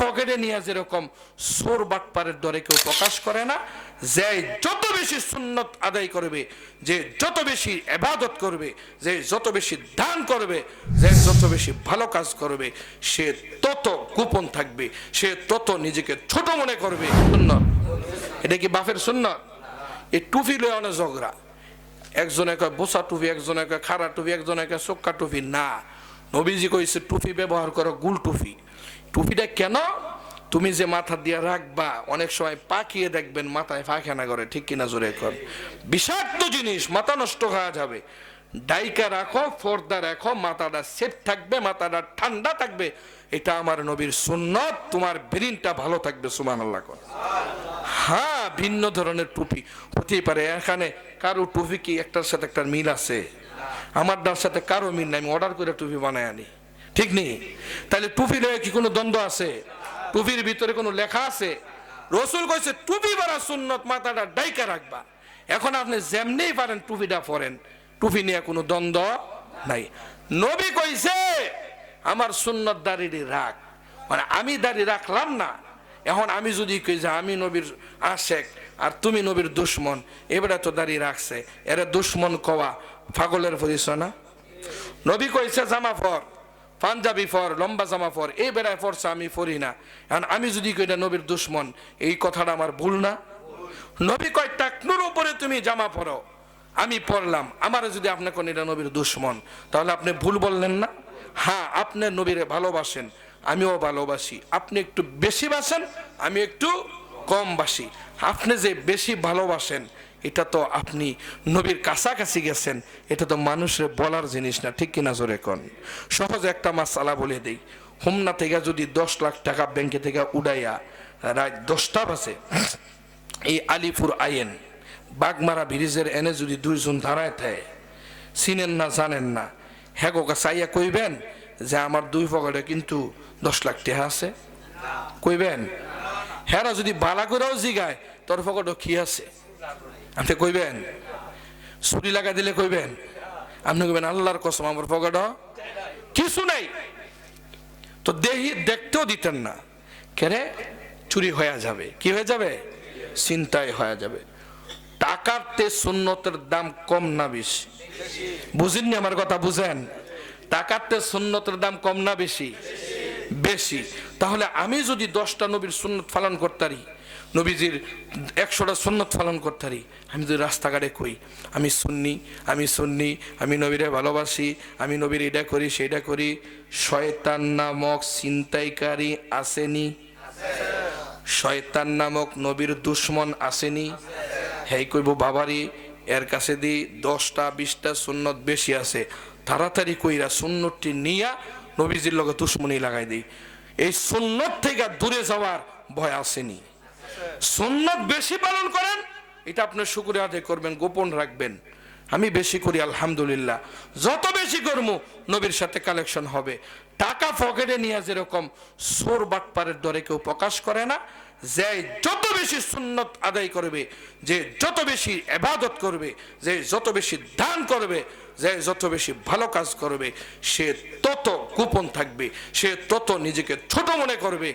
পকেটে নিয়ে যেরকম সোর বাটপারের দরে কেউ প্রকাশ করে না, যে যত বেশি সুন্নত আদায় করবে, যে যত বেশি এবাদত করবে, যে যত বেশি দান করবে, যে যত বেশি ভালো কাজ করবে, সে তত গোপন থাকবে, সে তত নিজেকে ছোট মনে করবে। সুন্নত। এটা কি বাফের সুন্নত? এই টুপি অনেক ঝগড়া। একজনে কয় বোসা টুপি, একজনে কয় খাড়া টুপি, একজনে কয় চোক্কা টুপি। না নবীজি কইছে, টুপি ব্যবহার করো, গুল টুপি। টুপিটা কেন? তুমি যে মাথা দিয়ে রাখবা, অনেক সময় পাকিয়ে দেখবেন মাথায় পায়খানা করে, ঠিক কিনা জোরে কর বিষাক্ত জিনিস, মাথা নষ্ট হয়ে যাবে। ডাইকা রাখো, ফর্দা রাখো, মাথাটা সেফ থাকবে, মাথাটা ঠান্ডা থাকবে। এটা আমার নবীর সুন্নত, তোমার ব্রেনটা ভালো থাকবে সুমান আল্লাহ হ্যাঁ ভিন্ন ধরনের টুপি। হতেই পারে এখানে কারও টুপি কি একটার সাথে একটার মিল আছে? আমারটার সাথে কারও মিল নাই, আমি অর্ডার করে টুপি বানাই আনি। ঠিক নেই? তাহলে টুপি লয়ে কি কোনো দ্বন্দ্ব আছে? টুপির ভিতরে কোনো লেখা আছে? রসুল কইছে, টুপি বাড়া সুন্নত, মাথাটা ডাইকা রাখবা। এখন আপনি যেমনিই পারেন, টুপিটা পরেন। টুপি নিয়ে কোনো দ্বন্দ্ব নাই। নবী কইছে, আমার সুন্নত দাঁড়িয়ে রাখ মানে আমি দাঁড়িয়ে রাখলাম না। এখন আমি যদি কই যে আমি নবীর আশেক আর তুমি নবীর দুশ্মন, এবারে তো দাঁড়িয়ে রাখছে। এরা দুশ্মন কওয়া পাগলের পরিচয় না? নবী কইছে, জামা ফর পাঞ্জাবি ফর লম্বা জামা ফর এই বেড়ায় ফরছে আমি পড়ি না। এখন আমি যদি কই এটা নবীর দুশ্মন, এই কথাটা আমার ভুল না? নবী কয় টাকনুর উপরে তুমি জামা পরো। আমি পড়লাম, আমার যদি আপনি কোন, এটা নবীর দুশ্মন। তাহলে আপনি ভুল বললেন না? হ্যাঁ আপনি নবীরে ভালোবাসেন, আমিও ভালোবাসি। আপনি একটু বেশি বাসেন, আমি একটু কম বাসি। আপনি যে বেশি ভালোবাসেন, এটা তো আপনি নবীর কাছাকাছি গেছেন, এটা তো মানুষের বলার জিনিস না, ঠিক কিনা জোরে কন? সহজ একটা মাসালা বলে দেই। হোমনা থেকে যদি দশ লাখ টাকা ব্যাংকে থেকে উড়াইয়া রাত দশটা বাজে, এই আলিপুর আইন বাগমারা ব্রিজের এনে যদি দুইজন দাঁড়ায় থাকে, চিনেন না, জানেন না। হ্যাঁ গোকা চাইয়া কইবেন যে আমার দুই পকেটে কিন্তু দশ লাখ টাকা আছে। কইবেন হ্যাঁ যদি বালা করেও জিগায়, তোর পকেটে কি আছে? আপনি কইবেন, ছুরি লাগা দিলে কইবেন, আপনি কইবেন, আল্লাহর কসম, আমার পকেট কিছু নাই। তো দেহি দেখতেও দিতেন না। কেরে? চুরি হয়ে যাবে। কি হয়ে যাবে? চিন্তায় হয়ে যাবে। টাকার তে সুন্নতের দাম কম না বেশি। বুঝেননি আমার কথা, বুঝেন? টাকার তে সুন্নতের দাম কম না বেশি? বেশি। তাহলে আমি যদি দশটা নবীর সুন্নত পালন করতারি, নবীজির একশোটা সুন্নত পালন করতারি, আমি যদি রাস্তাঘাটে কই, আমি শুননি আমি শুননি আমি নবীরে ভালোবাসি, আমি নবীর এটা করি, সেটা করি, শয়তান নামক ছিনতাইকারী আসেনি? শয়তান নামক নবীর দুশ্মন আসেনি? হেই কইব বাবারি এর কাছে দি দশটা বিশটা সুন্নত বেশি আছে। তাড়াতাড়ি কইরা সুন্নতটি নিয়া নবীজির লগে দুশ্মনী লাগাই দিই। এই সুন্নত থেকে দূরে যাওয়ার ভয় আসেনি। সুন্নত বেশি পালন করেন এটা আপনার শুকুরে আদায় করবেন গোপন রাখবেন। আমি বেশি করি, আলহামদুলিল্লাহ। যত বেশি করব নবীর সাথে কালেকশন হবে। টাকা পকেটে নিয়ে যেরকম সোর বাটপারের দরে কেউ প্রকাশ করে না, যে যত বেশি সুন্নত আদায় করবে, যে যত বেশি এবাদত করবে, যে যত বেশি দান করবে, যে যত বেশি ভালো কাজ করবে, সে তত গোপন থাকবে, সে তত নিজেকে ছোট মনে করবে।